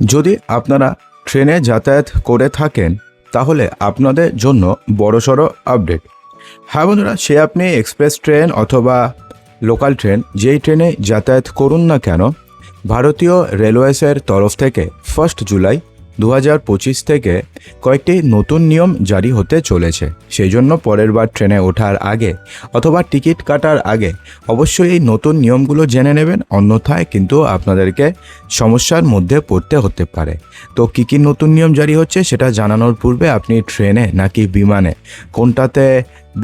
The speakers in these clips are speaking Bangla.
যদি আপনারা ট্রেনে যাতায়াত করে থাকেন, তাহলে আপনাদের জন্য বড়সড় আপডেট। হ্যাঁ বন্ধুরা, সে আপনি এক্সপ্রেস ট্রেন অথবা লোকাল ট্রেন, যেই ট্রেনে যাতায়াত করুন না কেন, ভারতীয় রেলওয়েসের তরফ থেকে ফার্স্ট জুলাই দু হাজার পঁচিশ থেকে কয়েকটি নতুন নিয়ম জারি হতে চলেছে। সেই জন্য পরের বার ট্রেনে ওঠার আগে অথবা টিকিট কাটার আগে অবশ্যই এই নতুন নিয়মগুলো জেনে নেবেন। অন্যথায় কিন্তু আপনাদেরকে সমস্যার মধ্যে পড়তে হতে পারে। তো কী কী নতুন নিয়ম জারি হচ্ছে সেটা জানানোর পূর্বে আপনি ট্রেনে নাকি বিমানে কোনটাতে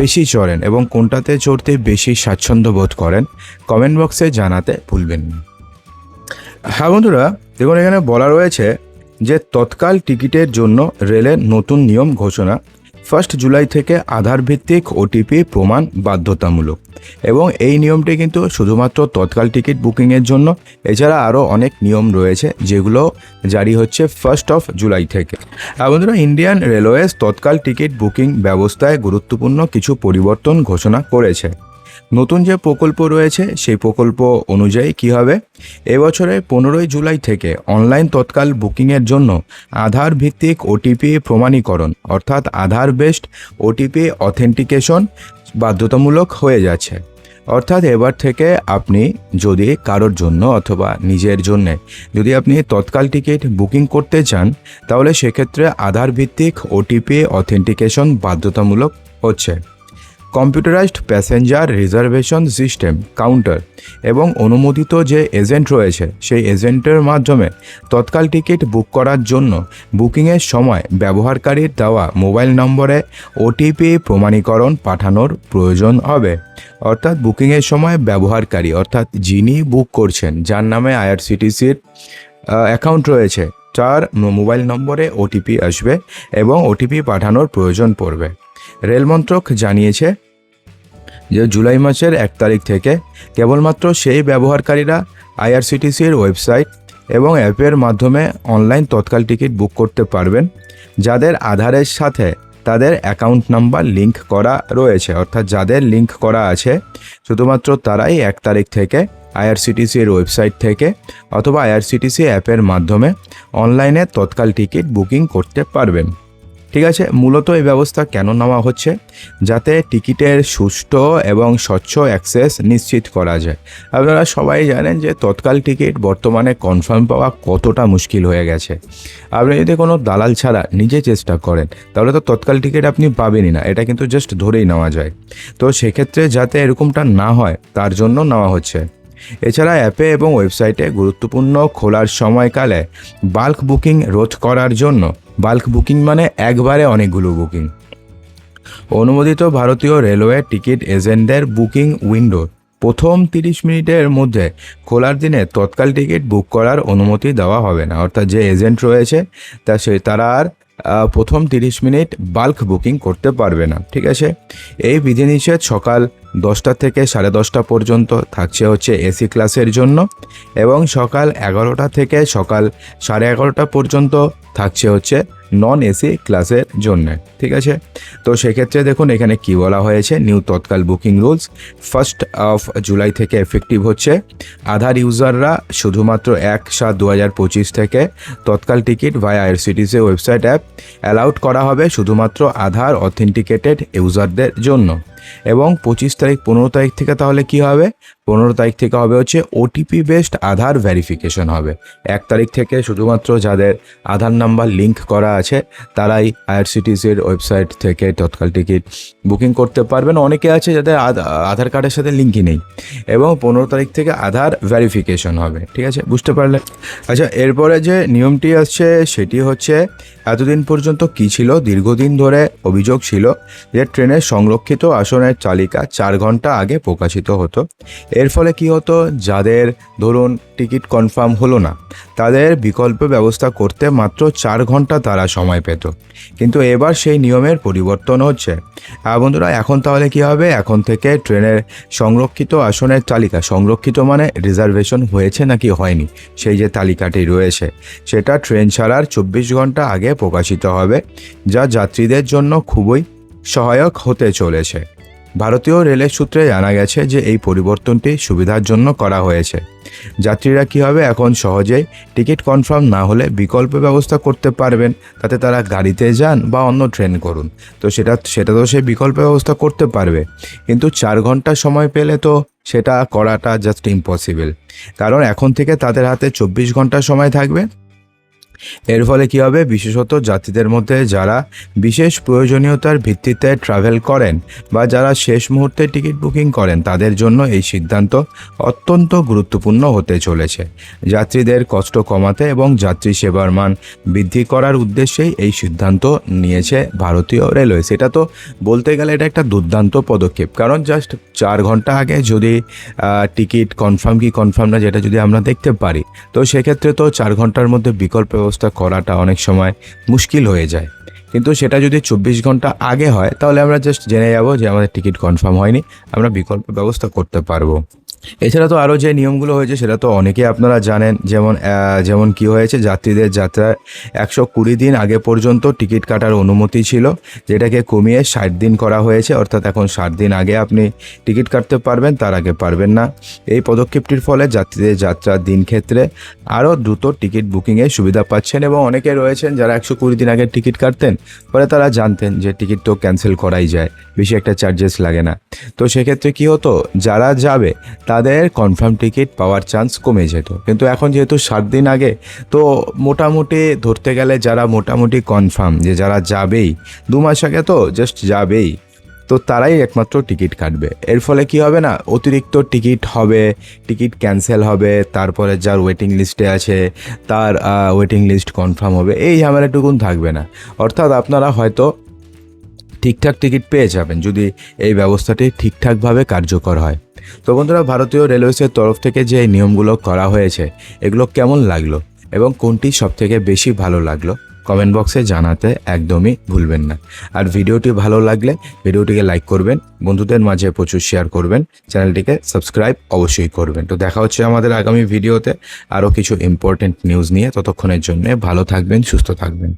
বেশি চড়েন এবং কোনটাতে চড়তে বেশি স্বাচ্ছন্দ্য বোধ করেন কমেন্ট বক্সে জানাতে ভুলবেন না। হ্যাঁ বন্ধুরা, দেখুন এখানে বলা রয়েছে যে তৎকাল টিকিটের জন্য রেলের নতুন নিয়ম ঘোষণা ফার্স্ট জুলাই থেকে আধার ভিত্তিক ওটিপি প্রমাণ বাধ্যতামূলক। এবং এই নিয়মটি কিন্তু শুধুমাত্র তৎকাল টিকিট বুকিংয়ের জন্য, এছাড়া আরও অনেক নিয়ম রয়েছে যেগুলো জারি হচ্ছে ফার্স্ট অফ জুলাই থেকে। বন্ধুরা Indian railways tatkal ticket booking ব্যবস্থায় গুরুত্বপূর্ণ কিছু পরিবর্তন ঘোষণা করেছে। নতুন যে প্রকল্প রয়েছে, সেই প্রকল্প অনুযায়ী কি হবে? এবছরে পনেরোই জুলাই থেকে অনলাইন তৎকাল বুকিংয়ের জন্য আধার ভিত্তিক ওটিপি প্রমাণীকরণ, অর্থাৎ আধার বেসড ওটিপি অথেন্টিকেশন বাধ্যতামূলক হয়ে যাচ্ছে। অর্থাৎ এবার থেকে আপনি যদি কারোর জন্য অথবা নিজের জন্য যদি আপনি তৎকাল টিকিট বুকিং করতে চান, তাহলে সেক্ষেত্রে আধার ভিত্তিক ওটিপি অথেন্টিকেশন বাধ্যতামূলক হচ্ছে। Computerised passenger reservation system counter এবং অনুমোদিত যে এজেন্ট রয়েছে, সেই এজেন্টের মাধ্যমে তৎকাল টিকিট বুক করার জন্য বুকিংয়ের সময় ব্যবহারকারীর দেওয়া মোবাইল নম্বরে ওটিপি প্রমাণীকরণ পাঠানোর প্রয়োজন হবে। অর্থাৎ বুকিংয়ের সময় ব্যবহারকারী, অর্থাৎ যিনি বুক করছেন, যার নামে আইআরসিটিসির অ্যাকাউন্ট রয়েছে, তার মোবাইল নম্বরে ওটিপি আসবে এবং ওটিপি পাঠানোর প্রয়োজন পড়বে। রেল মন্ত্রক জানিয়েছে যে জুলাই মাসের এক তারিখ থেকে কেবলমাত্র সেই ব্যবহারকারীরা আইআরসিটিসির ওয়েবসাইট এবং অ্যাপের মাধ্যমে অনলাইন তৎকাল টিকিট বুক করতে পারবেন, যাদের আধারের সাথে তাদের অ্যাকাউন্ট নাম্বার লিংক করা রয়েছে। অর্থাৎ যাদের লিংক করা আছে, শুধুমাত্র তারাই এক তারিখ থেকে আইআরসিটিসির ওয়েবসাইট থেকে অথবা আইআরসিটিসি অ্যাপের মাধ্যমে অনলাইনে তৎকাল টিকিট বুকিং করতে পারবেন। ঠিক আছে, মূলত এই ব্যবস্থা কেন নেওয়া হচ্ছে? যাতে টিকিটের সুষ্ঠু এবং স্বচ্ছ অ্যাক্সেস নিশ্চিত করা যায়। আপনারা সবাই জানেন যে তৎকাল টিকিট বর্তমানে কনফার্ম পাওয়া কতটা মুশকিল হয়ে গেছে। আপনি যদি কোনো দালাল ছাড়া নিজে চেষ্টা করেন, তাহলে তো তৎকাল টিকিট আপনি পাবেনই না। এটা কিন্তু জাস্ট ধরেই নেওয়া যায়। তো সেক্ষেত্রে যাতে এরকমটা না হয়, তার জন্য নেওয়া হচ্ছে। এছাড়া অ্যাপে এবং ওয়েবসাইটে গুরুত্বপূর্ণ খোলার সময়কালে বাল্ক বুকিং রোধ করার জন্য বাল্ক বুকিং মানে একবারে অনেকগুলো বুকিং। অনুমোদিত ভারতীয় রেলওয়ে টিকিট এজেন্টদের বুকিং উইন্ডো। প্রথম তিরিশ মিনিটের মধ্যে খোলার দিনে তৎকাল টিকিট বুক করার অনুমতি দেওয়া হবে না। অর্থাৎ যে এজেন্ট রয়েছে, তা সে, তারা আর প্রথম তিরিশ মিনিট বাল্ক বুকিং করতে পারবে না। ঠিক আছে? এই বিধিনিষেধ সকাল দশটা থেকে সাড়ে দশটা পর্যন্ত থাকছে হচ্ছে এসি ক্লাসের জন্য এবং সকাল এগারোটা থেকে সকাল সাড়ে এগারোটা পর্যন্ত থাকছে হচ্ছে নন এসি ক্লাসের জন্য, ঠিক আছে? তো সেক্ষেত্রে দেখুন, এখানে কি বলা হয়েছে? New tatkal booking rules first of July থেকে এফেক্টিভ হচ্ছে। আধার ইউজাররা শুধুমাত্র এক সাত দু হাজার পঁচিশ থেকে তৎকাল টিকিট ভাই আইআরসিটিসি ওয়েবসাইট অ্যাপ অ্যালাউড করা হবে শুধুমাত্র আধার অথেন্টিকেটেড ইউজারদের জন্য। এবং পঁচিশ তারিখ, পনেরো তারিখ থেকে তাহলে কি হবে? পনেরো তারিখ থেকে হবে হচ্ছে ওটিপি বেসড আধার ভেরিফিকেশন হবে। এক তারিখ থেকে শুধুমাত্র যাদের আধার নাম্বার লিংক করা আছে, তারাই আইআরসিটিসির ওয়েবসাইট থেকে তৎকাল টিকিট বুকিং করতে পারবেন। অনেকে আছে যাদের আধ- আধার কার্ডের সাথে লিঙ্কই নেই এবং পনেরো তারিখ থেকে আধার ভেরিফিকেশন হবে। ঠিক আছে? বুঝতে পারলে? আচ্ছা এরপরে যে নিয়মটি আসছে, সেটি হচ্ছে এতদিন পর্যন্ত কি ছিল? দীর্ঘদিন ধরে অভিযোগ ছিল যে ট্রেনের সংরক্ষিত আসনের তালিকা চার ঘণ্টা আগে প্রকাশিত হতো। এর ফলে কি হতো? যাদের ধরুন টিকিট কনফার্ম হলো না, তাদের বিকল্প ব্যবস্থা করতে মাত্র চার ঘণ্টা তারা সময় পেত। কিন্তু এবার সেই নিয়মের পরিবর্তন হচ্ছে। বন্ধুরা, এখন তাহলে কি হবে? এখন থেকে ট্রেনের সংরক্ষিত আসনের তালিকা, সংরক্ষিত মানে রিজার্ভেশন হয়েছে নাকি হয়নি? সেই যে তালিকাটি রয়েছে, সেটা ট্রেন ছাড়ার চব্বিশ ঘণ্টা আগে প্রকাশিত হবে, যা যাত্রীদের জন্য খুবই সহায়ক হতে চলেছে। ভারতীয় রেলের সূত্রে জানা গেছে যে এই পরিবর্তনটি সুবিধার জন্য করা হয়েছে। যাত্রীরা কী হবে এখন সহজেই টিকিট কনফার্ম না হলে বিকল্প ব্যবস্থা করতে পারবেন, তাতে তারা গাড়িতে যান বা অন্য ট্রেন করুন। তো সেটা সেটা তো সে বিকল্প ব্যবস্থা করতে পারবে। কিন্তু চার ঘণ্টা সময় পেলে তো সেটা করাটা জাস্ট ইম্পসিবল কারণ এখন থেকে তাদের হাতে চব্বিশ ঘণ্টা সময় থাকবে। এর ফলে কী হবে? বিশেষত যাত্রীদের মধ্যে যারা বিশেষ প্রয়োজনীয়তার ভিত্তিতে ট্রাভেল করেন বা যারা শেষ মুহূর্তে টিকিট বুকিং করেন, তাদের জন্য এই সিদ্ধান্ত অত্যন্ত গুরুত্বপূর্ণ হতে চলেছে। যাত্রীদের কষ্ট কমাতে এবং যাত্রী সেবার মান বৃদ্ধি করার উদ্দেশ্যেই এই সিদ্ধান্ত নিয়েছে ভারতীয় রেলওয়ে। সেটা তো বলতে গেলে এটা একটা দুর্দান্ত পদক্ষেপ। কারণ জাস্ট চার ঘণ্টা আগে যদি টিকিট কনফার্ম কি কনফার্ম না, যেটা যদি আমরা দেখতে পারি, তো সেক্ষেত্রে তো চার ঘণ্টার মধ্যে বিকল্প করাটা অনেক সময় মুশকিল হয়ে যায়। কিন্তু সেটা যদি চব্বিশ ঘণ্টা আগে হয়, তাহলে আমরা জাস্ট জেনে যাব যে আমাদের টিকিট কনফার্ম হয়নি, আমরা বিকল্প ব্যবস্থা করতে পারব। এছাড়া তো আরও যে নিয়মগুলো হয়েছে, সেটা তো অনেকেই আপনারা জানেন। যেমন যেমন কি হয়েছে, যাত্রীদের যাত্রার একশো কুড়ি দিন আগে পর্যন্ত টিকিট কাটার অনুমতি ছিল, যেটাকে কমিয়ে ষাট দিন করা হয়েছে। অর্থাৎ এখন ষাট দিন আগে আপনি টিকিট কাটতে পারবেন, তার আগে পারবেন না। এই পদক্ষেপটির ফলে যাত্রীদের যাত্রার দিন ক্ষেত্রে আরও দ্রুত টিকিট বুকিংয়ের সুবিধা পাচ্ছেন এবং অনেকে রয়েছেন যারা একশো কুড়ি দিন আগে টিকিট কাটতেন পরে তারা জানতেন যে টিকিট তো ক্যান্সেল করাই যায়, বেশি একটা চার্জেস লাগে না। তো সেক্ষেত্রে কি হতো, যারা যাবে তাদের কনফার্ম টিকিট পাওয়ার চান্স কমে যেত। কিন্তু এখন যেহেতু সাত দিন আগে, তো মোটামুটি ধরতে গেলে যারা মোটামুটি কনফার্ম যে যারা যাবেই, দু মাস আগে তো জাস্ট যাবেই, তো তারাই একমাত্র টিকিট কাটবে। এর ফলে কি হবে না, অতিরিক্ত টিকিট হবে টিকিট ক্যান্সেল হবে, তারপরে যার ওয়েটিং লিস্টে আছে, তার ওয়েটিং লিস্ট কনফার্ম হবে, এই ঝামেলাটুকুন থাকবে না। অর্থাৎ আপনারা হয়তো ঠিকঠাক টিকিট পেয়ে যাবেন যদি এই ব্যবস্থাটি ঠিকঠাকভাবে কার্যকর হয়। তো বন্ধুরা, ভারতীয় রেলওয়েসের তরফ থেকে যে নিয়মগুলো করা হয়েছে, এগুলো কেমন লাগল এবং কোনটি সবথেকে বেশি ভালো লাগল, কমেন্ট বক্সে জানাতে একদমই ভুলবেন না। আর ভিডিওটি ভালো লাগলে ভিডিওটিকে লাইক করবেন, বন্ধুদের মাঝে প্রচুর শেয়ার করবেন, চ্যানেলটিকে সাবস্ক্রাইব অবশ্যই করবেন। তো দেখা হচ্ছে আমাদের আগামী ভিডিওতে আরও কিছু ইম্পর্টেন্ট নিউজ নিয়ে। ততক্ষণের জন্য ভালো থাকবেন, সুস্থ থাকবেন।